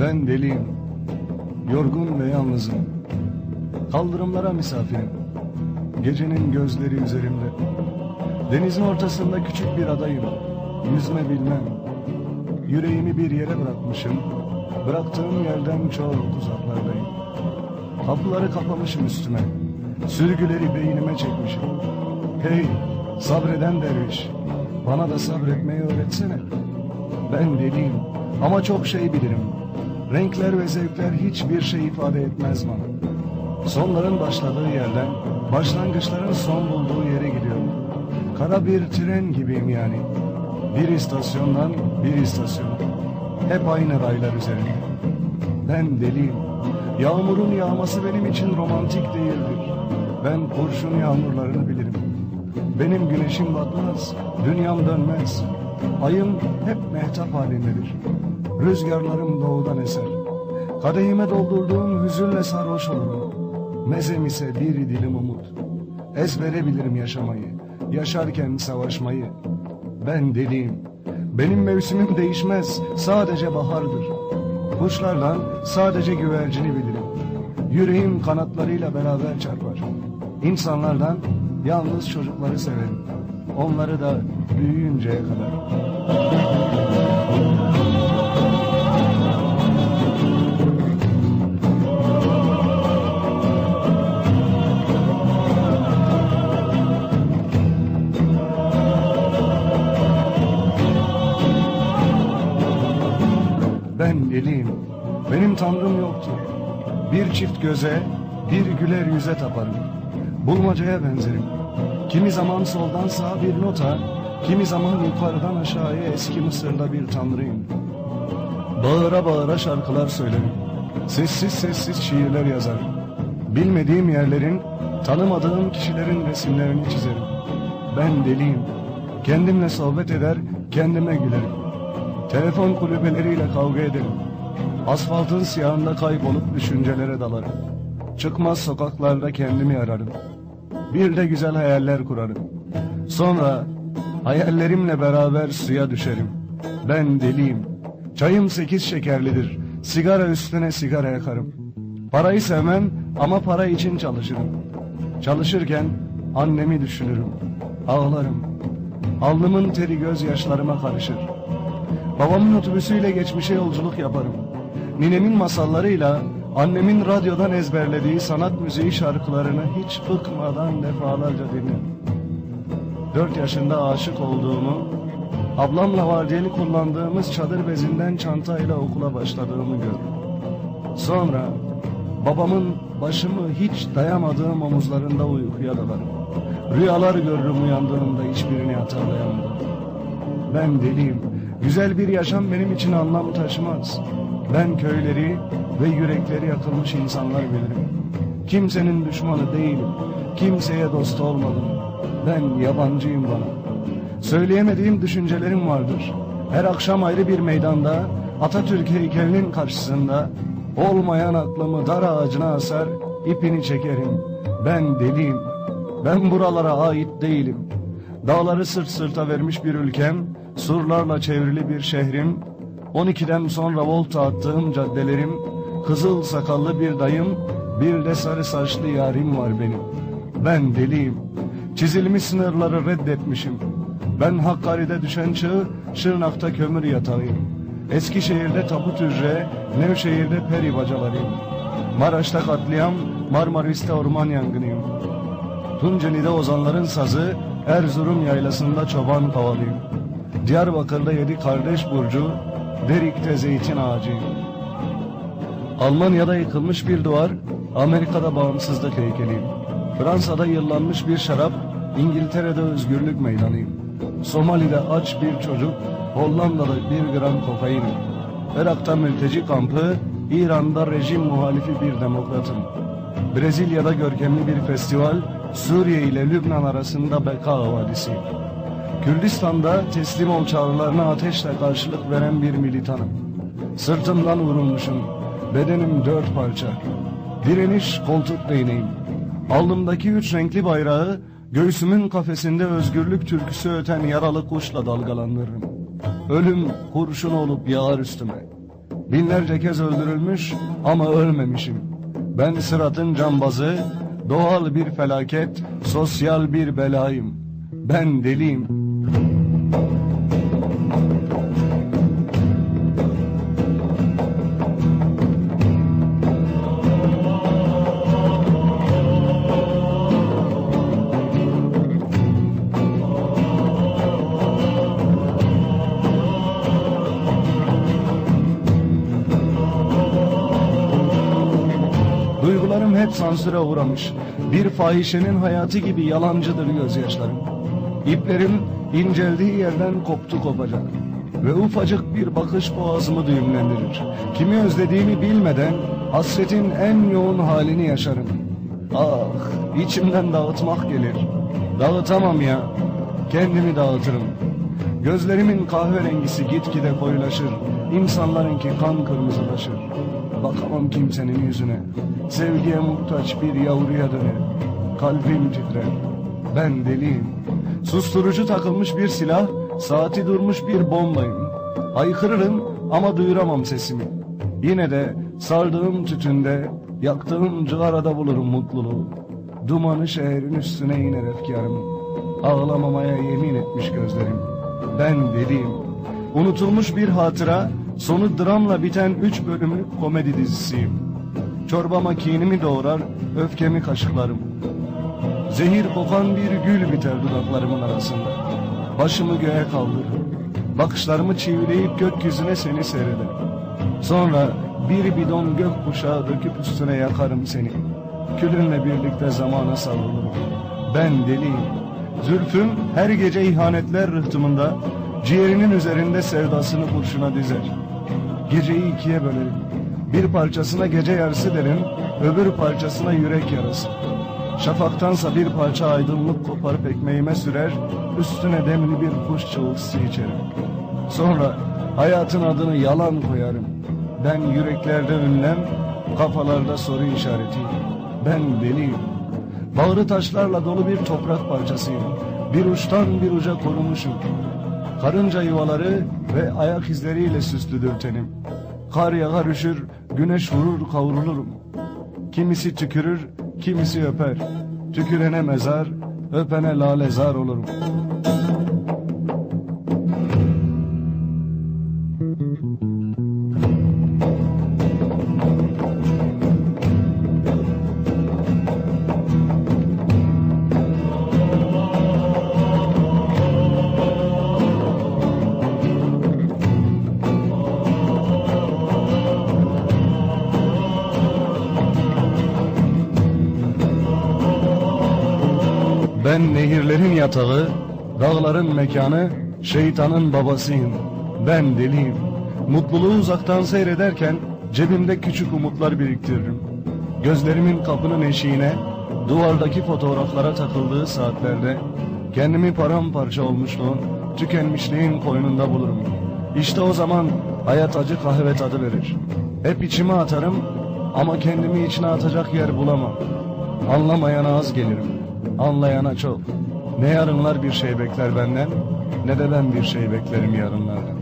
Ben deliyim. Yorgun ve yalnızım. Kaldırımlara misafirim. Gecenin gözleri üzerimde. Denizin ortasında küçük bir adayım. Yüzme bilmem. Yüreğimi bir yere bırakmışım. Bıraktığım yerden çok uzaklardayım. Kapıları kapamışım üstüme. Sürgüleri beynime çekmişim. Hey sabreden derviş. Bana da sabretmeyi öğretsene. Ben deliyim ama çok şey bilirim. Renkler ve zevkler hiçbir şey ifade etmez bana. Sonların başladığı yerden başlangıçların son bulduğu yere gidiyorum. Kara bir tren gibiyim yani. Bir istasyondan bir istasyon. Hep aynı raylar üzerinde. Ben deliyim. Yağmurun yağması benim için romantik değildir. Ben kurşun yağmurlarını bilirim. Benim güneşim batmaz, dünyam dönmez. Ayım hep mehtap halindedir. Rüzgarlarım doğudan eser. Kadehime doldurduğum hüzünle sarhoş olurum. Mezem ise bir dilim umut. Ezbere bilirim yaşamayı, yaşarken savaşmayı. Ben deliyim. Benim mevsimim değişmez, sadece bahardır. Kuşlardan sadece güvercini bilirim. Yüreğim kanatlarıyla beraber çarpar. İnsanlardan yalnız çocukları severim. Onları da büyüyünceye kadar. Ben deliyim. Benim tanrım yoktur. Bir çift göze, bir güler yüze taparım. Bulmacaya benzerim. Kimi zaman soldan sağa bir nota, kimi zaman yukarıdan aşağıya eski Mısır'da bir tanrıyım. Bağıra bağıra şarkılar söylerim. Sessiz sessiz şiirler yazarım. Bilmediğim yerlerin, tanımadığım kişilerin resimlerini çizerim. Ben deliyim. Kendimle sohbet eder, kendime gülerim. Telefon kulübeleriyle kavga ederim. Asfaltın siyahında kaybolup düşüncelere dalarım. Çıkmaz sokaklarda kendimi ararım. Bir de güzel hayaller kurarım. Sonra hayallerimle beraber suya düşerim. Ben deliyim. Çayım sekiz şekerlidir. Sigara üstüne sigara yakarım. Parayı sevmem ama para için çalışırım. Çalışırken annemi düşünürüm. Ağlarım. Alnımın teri gözyaşlarıma karışır. Babamın otobüsüyle geçmişe yolculuk yaparım. Ninemin masallarıyla annemin radyodan ezberlediği sanat müziği şarkılarını hiç bıkmadan defalarca dinlerim. Dört yaşında aşık olduğumu, ablamla vardiyeli kullandığımız çadır bezinden çantayla okula başladığımı görürüm. Sonra babamın başımı hiç dayamadığım omuzlarında uykuya dalarım. Rüyalar görürüm uyandığımda hiçbirini hatırlayamam. Ben deliyim. Güzel bir yaşam benim için anlam taşımaz. Ben köyleri ve yürekleri yakılmış insanlar bilirim. Kimsenin düşmanı değilim. Kimseye dost olmadım. Ben yabancıyım bana. Söyleyemediğim düşüncelerim vardır. Her akşam ayrı bir meydanda Atatürk heykelinin karşısında olmayan aklımı dar ağacına asar, ipini çekerim. Ben deliyim. Ben buralara ait değilim. Dağları sırt sırta vermiş bir ülkem, surlarla çevrili bir şehrim, 12'den sonra volta attığım caddelerim, kızıl sakallı bir dayım, bir de sarı saçlı yarim var benim. Ben deliyim. Çizilmiş sınırları reddetmişim. Ben Hakkari'de düşen çığ, Şırnak'ta kömür yatağıyım. Eskişehir'de tabut hücre, Nevşehir'de peri bacalarıyım. Maraş'ta katliam, Marmaris'te orman yangınıyım. Tunceli'de ozanların sazı, Erzurum yaylasında çoban kavalıyım. Diyarbakır'da yedi kardeş burcu, Derik'te zeytin ağacıyım. Almanya'da yıkılmış bir duvar, Amerika'da bağımsızlık heykeliyim. Fransa'da yıllanmış bir şarap, İngiltere'de özgürlük meydanıyım. Somali'de aç bir çocuk, Hollanda'da bir gram kokainim. Irak'ta mülteci kampı, İran'da rejim muhalifi bir demokratım. Brezilya'da görkemli bir festival, Suriye ile Lübnan arasında Beka Vadisi. Kürdistan'da teslim ol çağrılarına ateşle karşılık veren bir militanım. Sırtımdan vurulmuşum, bedenim dört parça. Direniş koltuk değneğim. Alnımdaki üç renkli bayrağı göğsümün kafesinde özgürlük türküsü öten yaralı kuşla dalgalandırırım. Ölüm kurşun olup yağar üstüme. Binlerce kez öldürülmüş ama ölmemişim. Ben sıratın cambazı, doğal bir felaket, sosyal bir belayım. Ben deliyim. Hep sansüre uğramış. Bir fahişenin hayatı gibi yalancıdır gözyaşlarım. İplerim inceldiği yerden koptu kopacak. Ve ufacık bir bakış boğazımı düğümlendirir. Kimi özlediğimi bilmeden hasretin en yoğun halini yaşarım. Ah içimden dağıtmak gelir. Dağıtamam ya. Kendimi dağıtırım. Gözlerimin kahverengisi gitgide koyulaşır. İnsanlarınki kan kırmızılaşır. Bakamam kimsenin yüzüne. Sevgiye muhtaç bir yavruya döner. Kalbim titrer. Ben deliyim. Susturucu takılmış bir silah, saati durmuş bir bombayım. Haykırırım ama duyuramam sesimi. Yine de sardığım tütünde, yaktığım cıgarada bulurum mutluluğu. Dumanı şehrin üstüne iner efkarım. Ağlamamaya yemin etmiş gözlerim. Ben deliyim. Unutulmuş bir hatıra, sonu dramla biten üç bölümlük komedi dizisiyim. Çorbama kinimi doğrar, öfkemi kaşıklarım. Zehir kokan bir gül biter dudaklarımın arasında. Başımı göğe kaldırırım. Bakışlarımı çivileyip gökyüzüne seni seyrederim. Sonra bir bidon gök kuşağı döküp üstüne yakarım seni. Külünle birlikte zamana savrulurum. Ben deliyim. Zülfüm her gece ihanetler rıhtımında ciğerinin üzerinde sevdasını kurşuna dizer. Geceyi ikiye bölerim. Bir parçasına gece yarısı derim, öbür parçasına yürek yarası. Şafaktansa bir parça aydınlık koparıp ekmeğime sürer, üstüne demli bir kuş çığlıtısı içerim. Sonra hayatın adını yalan koyarım. Ben yüreklerde ünlem, kafalarda soru işaretiyim. Ben deliyim. Bağrı taşlarla dolu bir toprak parçasıyım. Bir uçtan bir uca korumuşum. Karınca yuvaları ve ayak izleriyle süslüdür tenim. Kar yağar üşür, güneş vurur kavrulurum. Kimisi tükürür, kimisi öper. Tükürene mezar, öpene lalezar olurum. Nehirlerin yatağı, dağların mekanı, şeytanın babasıyım. Ben deliyim. Mutluluğu uzaktan seyrederken cebimde küçük umutlar biriktiririm. Gözlerimin kapının eşiğine, duvardaki fotoğraflara takıldığı saatlerde kendimi paramparça olmuşluğun, tükenmişliğin koynunda bulurum. İşte o zaman hayat acı kahve tadı verir. Hep içime atarım ama kendimi içine atacak yer bulamam. Anlamayana az gelirim. Anlayana çok. Ne yarınlar bir şey bekler benden ne de ben bir şey beklerim yarınlardan.